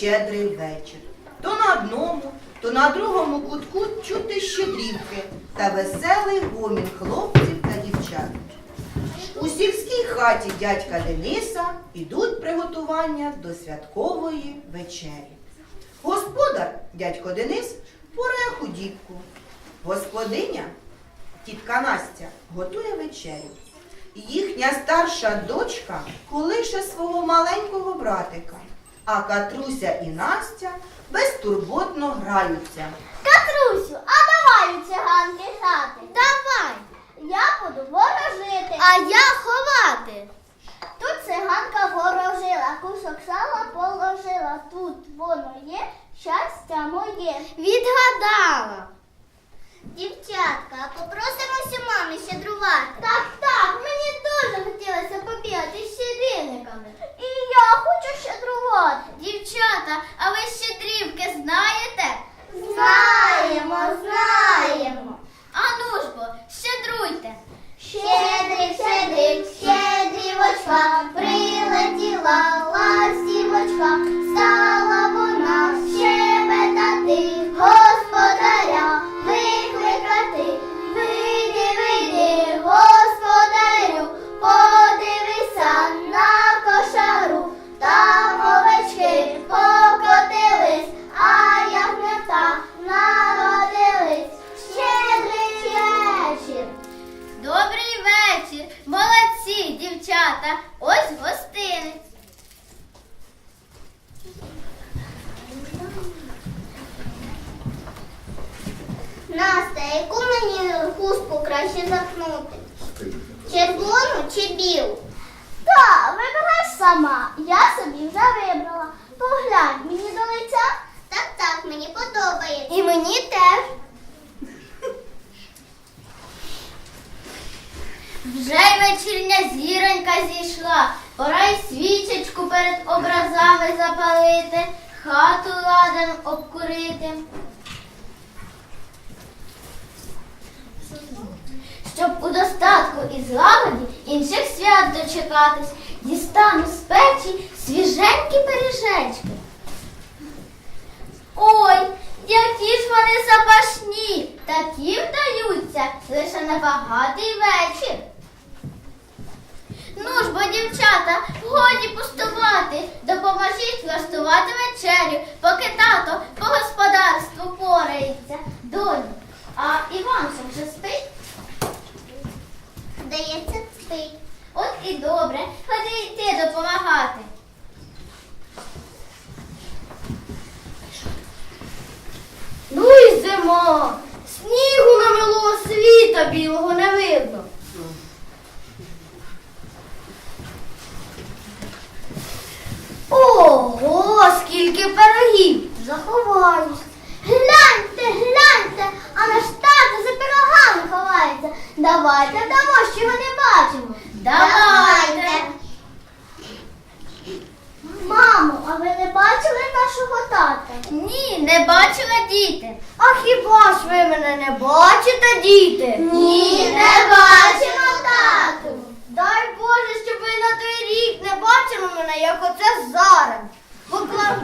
щедрий вечір. То на одному, то на другому кутку чути щедрівки та веселий гомін хлопців та дівчат. У сільській хаті дядька Дениса ідуть приготування до святкової вечері. Господар, дядько Денис, порає худібку. Господиня, тітка Настя, готує вечерю. Їхня старша дочка колише свого маленького братика, а Катруся і Настя безтурботно граються. Катрусю, а давай у циганки грати. Давай. Я буду ворожити. А я ховати. Тут циганка ворожила, кусок сала положила. Тут воно є, щастя моє. Відгадала. Дівчатка, а попросимося мамі щедрувати. Так, так, мені дуже хотілося побігати з щедрівниками. І я хочу щедрувати. Дівчата, а ви щедрівки знаєте? Знаємо, знаємо. А ну ж бо, щедруйте. Щедрик, щедрик, щедрівочка, прилетіла ластівочка, стала краще запнути? Червону чи білу? Так, вибирай сама. Я собі вже вибрала. Поглянь, мені до лиця. Так, так, мені подобається. І мені теж. Вже й вечірня зіронька зійшла, пора й свічечку перед образами запалити, хату ладан обкурити. Щоб у достатку і злагоді інших свят дочекатись, дістану з печі свіженькі пиріжечки. Ой, які ж вони запашні, такі вдаються лише на багатий вечір. Ну ж бо, дівчата, годі пустувати, допоможіть влаштувати вечерю, поки тато по господарству порається. Доню, а Іванчик вже спить? Здається, спить. От і добре, ходи йти допомагати. Ну і зима. Снігу намело, світа білого не видно. Ого, скільки пирогів! Заховаюсь. Гляньте, гляньте, а наш тато за пирогами ховається. Давайте дамо, що його не бачимо. Давайте. Мамо, а ви не бачили нашого тата? Ні, не бачила діти. А хіба ж ви мене не бачите, діти? Ні, не бачимо тату. Дай Боже, щоб ви на той рік не бачили мене, як оце зараз. Покладу,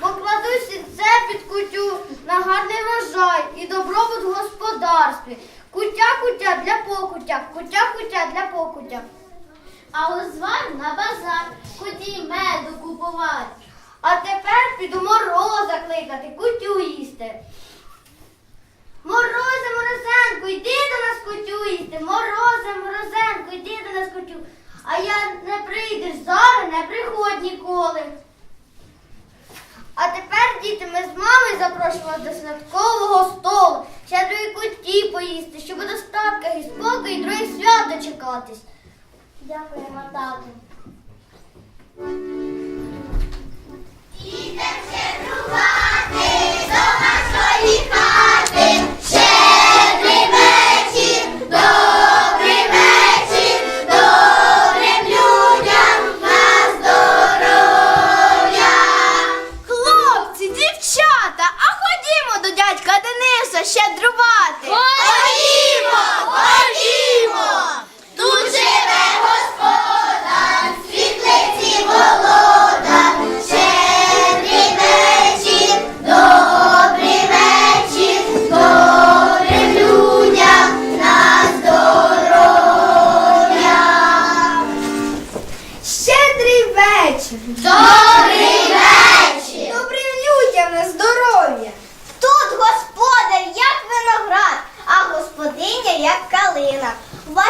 покладу сінце під кутю на гарний врожай і добробут в господарстві. Кутя-кутя для покуття, кутя-кутя для покуття. А узвар на базар, куті меду купувати. А тепер піду мороза кликати, кутю їсти. Морозе, морозенко, йди до нас кутю їсти. Морозе, морозенко, йди до нас кутю. А я не прийдеш зараз, не приходь ніколи. А тепер, діти, ми з мамою запрошуємо до святкового столу. Щедрої куті поїсти, щоб у достатках і спокою і других свят дочекатись. Дякуємо, тату. Щедрий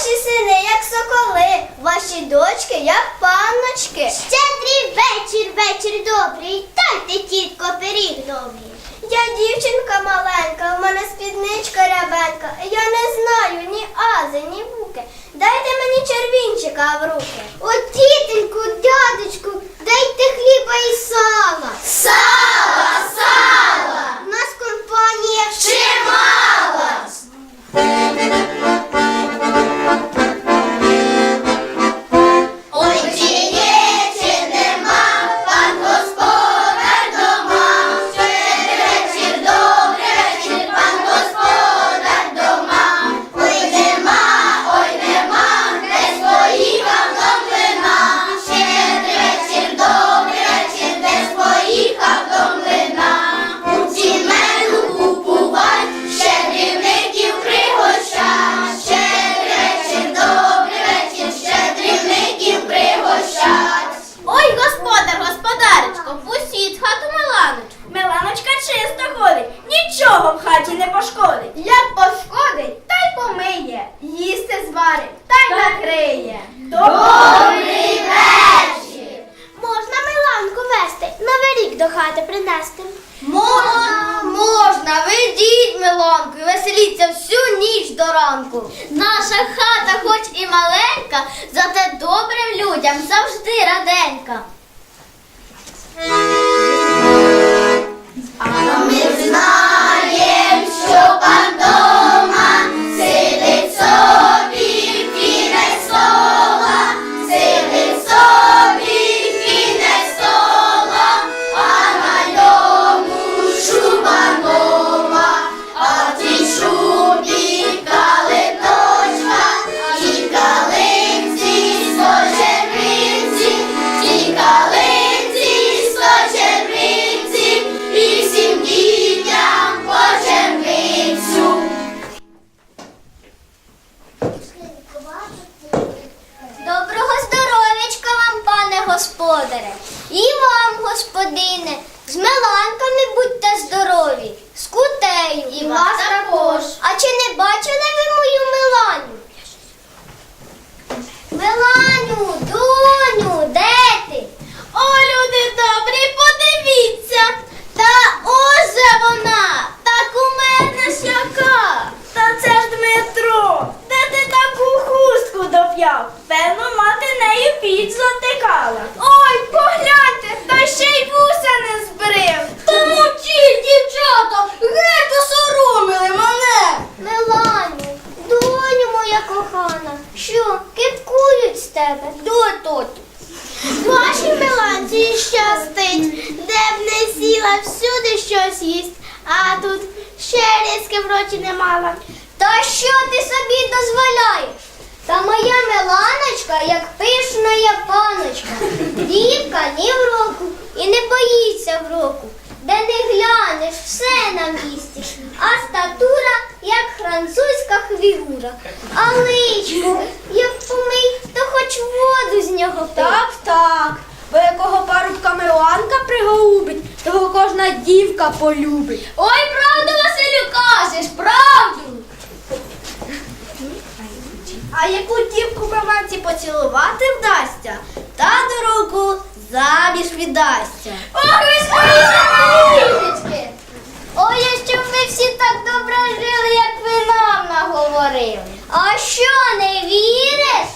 Bahşişini нічого в хаті не пошкодить. Як пошкодить, та й помиє, їсти зварить, та й накриє. Добрий вечір! Можна Миланку вести, новий рік до хати принести. Можна, можна, ведіть Миланку і веселіться всю ніч до ранку. Наша хата, хоч і маленька, зате добрим людям завжди раденька. Господине, з Миланками будьте здорові, з кутею. І вас також. А чи не бачили ви мою Миланю? Миланю, доню, де ти? О, люди добрі, подивіться! Та ось же вона, та кумедна ж яка! Та це ж Дмитро! Доп'яв? Певно, мати нею піч затикала. Ой, погляньте, та ще й вуса не збрив. Та мовчіть, дівчата, геть осоромили мене. Миланю, доню моя кохана, що, кипкують з тебе? До тут. Вашій Меланці щастить, де б не сіла, всюди щось їсть, а тут ще різки в роті не мала. Та що ти собі дозволяєш? Та моя Миланочка, як пишна я паночка, дівка ні в року і не боїться в року. Де не глянеш, все на місці, а статура, як французька хвігура. А личко, як помий, то хоч воду з нього пий. Так, так. Бо якого парубка Миланка приголубить, того кожна дівка полюбить. Ой, правду, Василю, кажеш, правду. А яку дівку Миланці поцілувати вдасться, та до року заміж віддасться. Ой, а щоб ви всі так добре жили, як ви нам наговорили. А що, не віриш?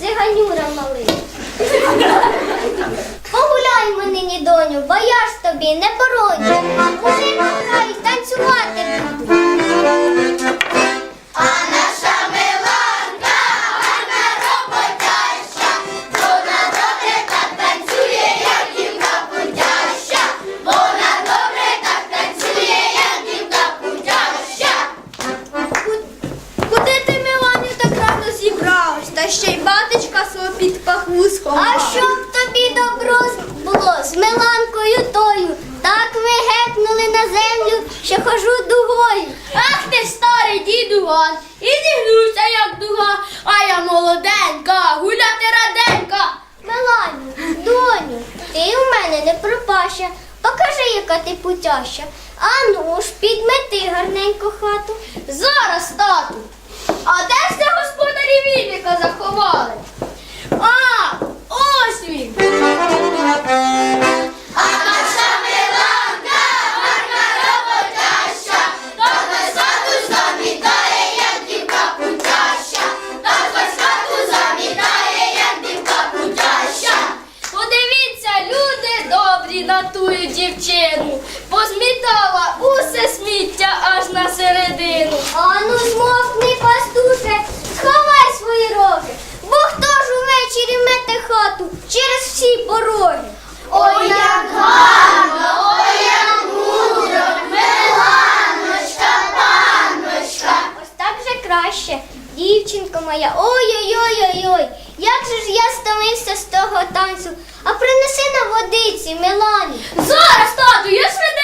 Сиганюра малий. Погуляймо нині, доню, бо я ж тобі не породжу. Музику грай, танцювати буду. А наша старий і зігнувся, як дуга, а я молоденька, гуляти раденька. Меланю, Доню, ти у мене не пропаща. Покажи, яка ти путяща. Ану ж, підмети гарненько хату. Зараз, тату. А де ж це господарі вільника заховали? А, ось він. А дівчину, позмітала усе сміття аж на середину. Ану змовкни, пастуше, сховай свої роги. Бо хто ж увечері мете хату через всі пороги? Ой, як гарно, ой, як мудро, Миланочка, панночка. Ось так же краще, дівчинко моя. Ой-ой-ой-ой-ой. Як же ж я стомився з того танцю. Водиці, Мелані. Зараз, тату, я швиденько.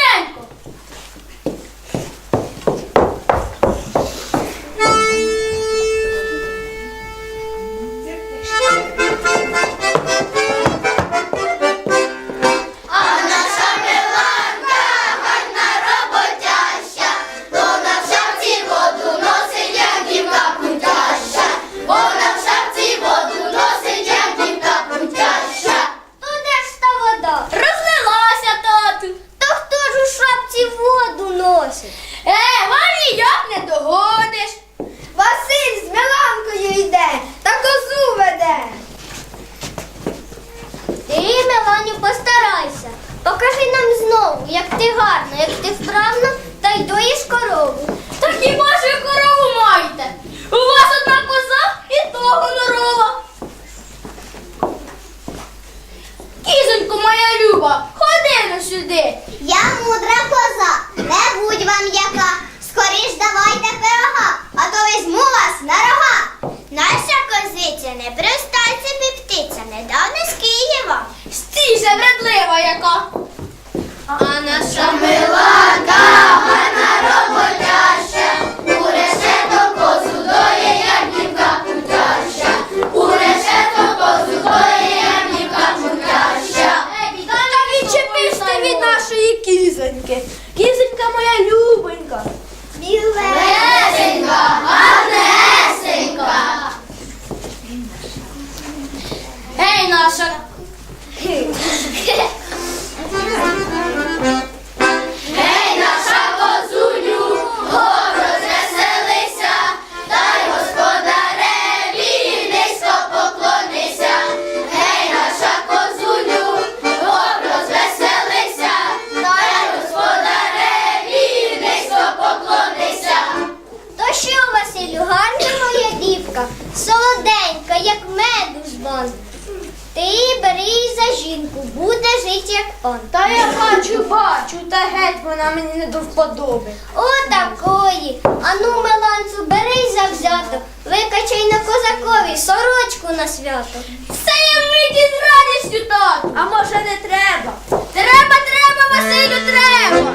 Вредлива яка. А наша мила дама роботяща, козакові сорочку на свято. Це я вмиті з радістю так. А може не треба? Треба, треба, Василю, треба.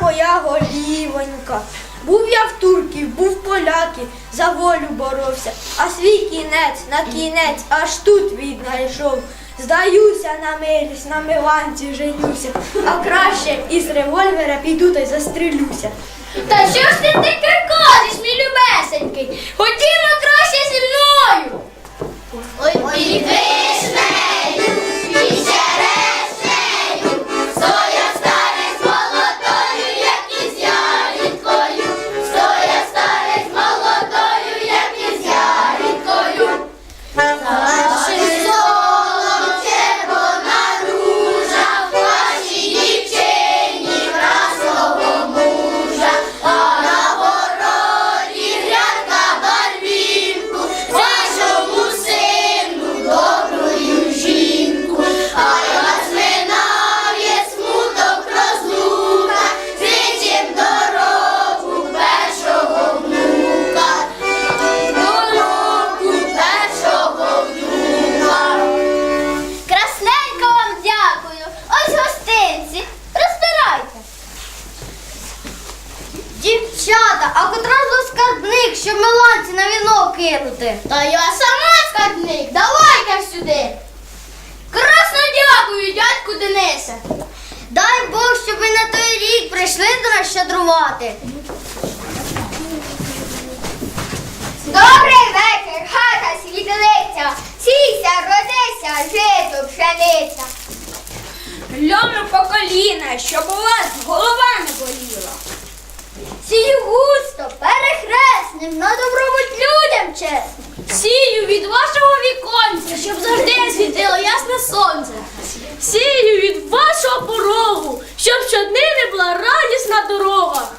Моя голівонька. Був я в турків, був в поляків, за волю боровся, а свій кінець на кінець аж тут віднайшов. Здаюся на милість, на миланці женюся, а краще із револьвера піду та й застрелюся. Та що ж ти таке кажеш, мій любесенький? Ходімо краще зі мною. Ой, під вишнею, віно кинути. Та я сама скарбник, давайте сюди. Красно дякую, дядьку Денисе. Дай Бог, щоб ви на той рік прийшли до нас щедрувати. Добрий вечір, хата світлиця, сійся, родися, жито, пшениця. Льону по коліна, щоб у вас голова не боліла. Сію густо, Перехресним на людям чесно. сію від вашого віконця, щоб завжди світило ясне сонце. Сію від вашого порогу, щоб щоднини була радість на дорогах.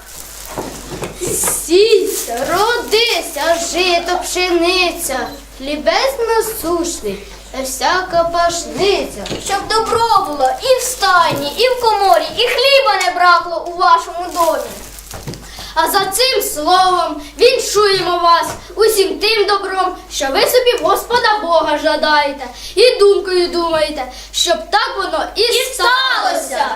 Сійся, родися, жито, пшениця, хлібець насушний та всяка пашниця. Щоб добро було і в стайні, і в коморі, і хліба не бракло у вашому домі. А за цим словом віншуємо вас усім тим добром, що ви собі Господа Бога жадаєте і думкою думаєте, щоб так воно і, і сталося.